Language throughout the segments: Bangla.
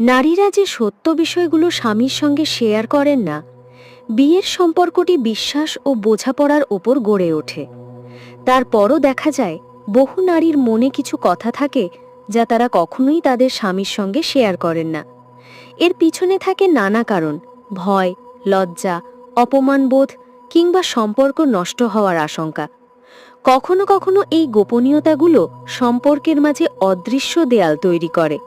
নারীরা যে সত্য বিষয়গুলো স্বামীর সঙ্গে শেয়ার করেন না, বিয়ের সম্পর্কটি বিশ্বাস ও বোঝাপড়ার ওপর গড়ে ওঠে। তারপরও দেখা যায়, বহু নারীর মনে কিছু কথা থাকে যা তারা কখনোই তাদের স্বামীর সঙ্গে শেয়ার করেন না। এর পিছনে থাকে নানা কারণ, ভয়, লজ্জা, অপমানবোধ কিংবা সম্পর্ক নষ্ট হওয়ার আশঙ্কা। কখনো কখনো এই গোপনীয়তাগুলো সম্পর্কের মাঝে অদৃশ্য দেয়াল তৈরি করে।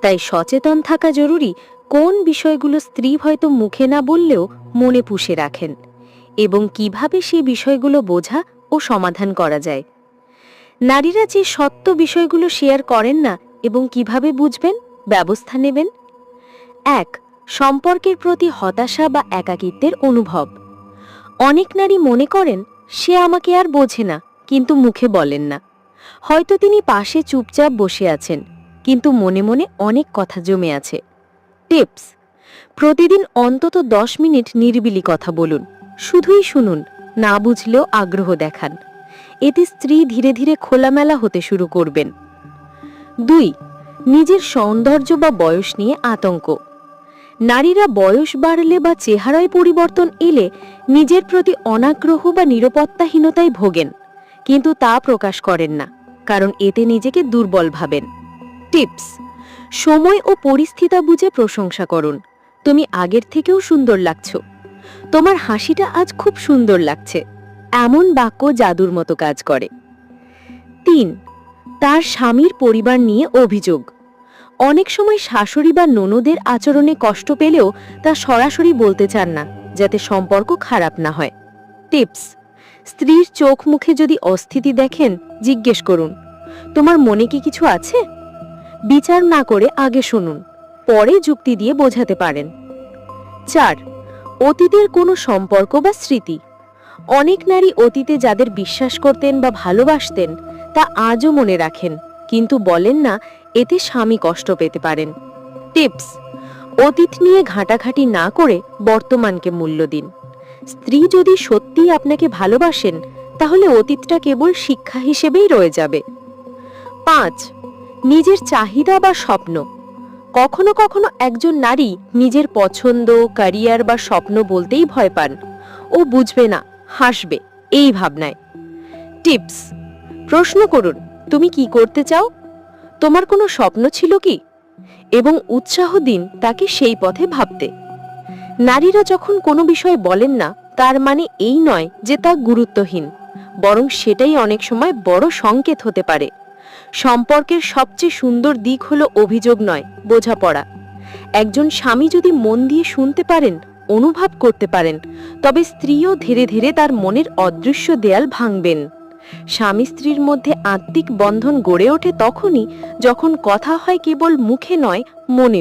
তাই সচেতন থাকা জরুরি কোন বিষয়গুলো স্ত্রী হয়তো মুখে না বললেও মনে পুষে রাখেন এবং কীভাবে সেই বিষয়গুলো বোঝা ও সমাধান করা যায়। নারীরা যে সত্য বিষয়গুলো শেয়ার করেন না এবং কীভাবে বুঝবেন, ব্যবস্থা নেবেন? এক, সম্পর্কের প্রতি হতাশা বা একাকিত্বের অনুভব। অনেক নারী মনে করেন, সে আমাকে আর বোঝে না, কিন্তু মুখে বলেন না। হয়তো তিনি পাশে চুপচাপ বসে আছেন। কিন্তু মনে মনে অনেক কথা জমে আছে। টিপস, প্রতিদিন অন্তত দশ মিনিট নিরিবিলি কথা বলুন, শুধুই শুনুন, না বুঝলেও আগ্রহ দেখান। এতে স্ত্রী ধীরে ধীরে খোলামেলা হতে শুরু করবেন। দুই, নিজের সৌন্দর্য বা বয়স নিয়ে আতঙ্ক। নারীরা বয়স বাড়লে বা চেহারায় পরিবর্তন এলে নিজের প্রতি অনাগ্রহ বা নিরাপত্তাহীনতায় ভোগেন, কিন্তু তা প্রকাশ করেন না, কারণ এতে নিজেকে দুর্বল ভাবেন। টিপস। সময় ও পরিস্থিতা বুঝে প্রশংসা করুন। তুমি আগের থেকেও সুন্দর লাগছো। তোমার হাসিটা আজ খুব সুন্দর লাগছে। এমন বাক্য জাদুর মতো কাজ করে। তিন, তার স্বামীর পরিবার নিয়ে অভিযোগ। অনেক সময় শাশুড়ি বা ননদের আচরণে কষ্ট পেলেও তা সরাসরি বলতে চান না, যাতে সম্পর্ক খারাপ না হয়। টিপস, স্ত্রীর চোখ মুখে যদি অস্থিতি দেখেন, জিজ্ঞেস করুন, তোমার মনে কি কিছু আছে? বিচার না করে আগে শুনুন, পরে যুক্তি দিয়ে বোঝাতে পারেন। চার, অতীতের কোনো সম্পর্ক বা স্মৃতি। অনেক নারী অতীতে যাদের বিশ্বাস করতেন বা ভালোবাসতেন, তা আজও মনে রাখেন, কিন্তু বলেন না, এতে স্বামী কষ্ট পেতে পারেন। টিপস, অতীত নিয়ে ঘাঁটাঘাঁটি না করে বর্তমানকে মূল্য দিন। স্ত্রী যদি সত্যিই আপনাকে ভালোবাসেন, তাহলে অতীতটা কেবল শিক্ষা হিসেবেই রয়ে যাবে। পাঁচ নিজের চাহিদা বা স্বপ্ন। কখনো কখনো একজন নারী নিজের পছন্দ ক্যারিয়ার বা স্বপ্ন বলতেই ভয় পান। ও বুঝবে না, হাসবে, এই ভাবনায়। টিপস, প্রশ্ন করুন, তুমি কি করতে চাও? তোমার কোনো স্বপ্ন ছিল কি? এবং উৎসাহ দিন তাকে সেই পথে ভাবতে। নারীরা যখন কোনো বিষয় বলেন না, তার মানে এই নয় যে তা গুরুত্বহীন, বরং সেটাই অনেক সময় বড় সংকেত হতে পারে। সম্পর্কের সবচেয়ে সুন্দর দিক হলো অভিযোগ নয়, বোঝাপড়া। একজন স্বামী যদি মন দিয়ে শুনতে পারেন, অনুভব করতে পারেন, তবে স্ত্রীও ধীরে ধীরে তার মনের অদৃশ্য দেয়াল ভাঙবেন। স্বামী স্ত্রীর মধ্যে আত্মিক বন্ধন গড়ে ওঠে তখনই যখন কথা হয় কেবল মুখে নয় মনে